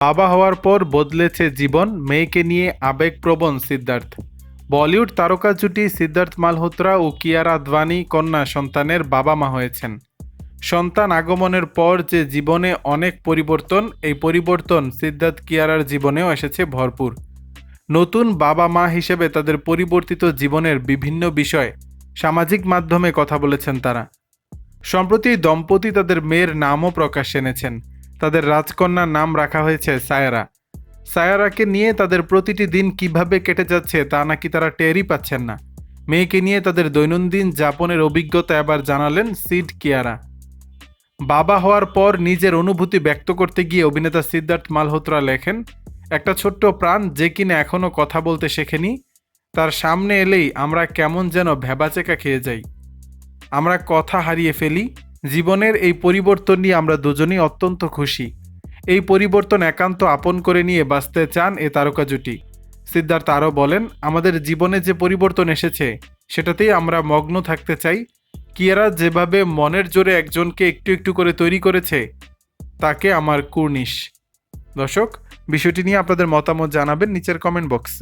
বাবা হওয়ার পর বদলেছে জীবন, মেয়েকে নিয়ে আবেগপ্রবণ সিদ্ধার্থ। বলিউড তারকা জুটি সিদ্ধার্থ মালহোত্রা ও কিয়ারা আদভানি কন্যা সন্তানের বাবা মা হয়েছেন। সন্তান আগমনের পর যে জীবনে অনেক পরিবর্তন, এই পরিবর্তন সিদ্ধার্থ কিয়ারার জীবনেও এসেছে ভরপুর। নতুন বাবা মা হিসেবে তাদের পরিবর্তিত জীবনের বিভিন্ন বিষয় সামাজিক মাধ্যমে কথা বলেছেন তারা। সম্প্রতি দম্পতি তাদের মেয়ের নামও প্রকাশ এনেছেন। তাদের রাজকন্যার নাম রাখা হয়েছে সায়রা। সায়রাকে নিয়ে তাদের প্রতিটি দিন কীভাবে কেটে যাচ্ছে তা নাকি তারা টেরই পাচ্ছেন না। মেয়েকে নিয়ে তাদের দৈনন্দিন যাপনের অভিজ্ঞতা এবার জানালেন সিড কিয়ারা। বাবা হওয়ার পর নিজের অনুভূতি ব্যক্ত করতে গিয়ে অভিনেতা সিদ্ধার্থ মালহোত্রা লেখেন, একটা ছোট্ট প্রাণ যে কিনা এখনও কথা বলতে শেখেনি। তার সামনে এলেই আমরা কেমন যেন ভেবাচেকা খেয়ে যাই। আমরা কথা হারিয়ে ফেলি জীবনের এই পরিবর্তন নিয়ে আমরা দুজনেই অত্যন্ত খুশি। এই পরিবর্তন একান্ত আপন করে নিয়ে বাঁচতে চান এ তারকা জুটি। সিদ্ধার্থ আরও বলেন, আমাদের জীবনে যে পরিবর্তন এসেছে, সেটাতেই আমরা মগ্ন থাকতে চাই। কিয়ারা যেভাবে মনের জোরে একজনকে একটু একটু করে তৈরি করেছে, তাকে আমার কুর্নিশ। দর্শক, বিষয়টি নিয়ে আপনাদের মতামত জানাবেন নিচের কমেন্ট বক্সে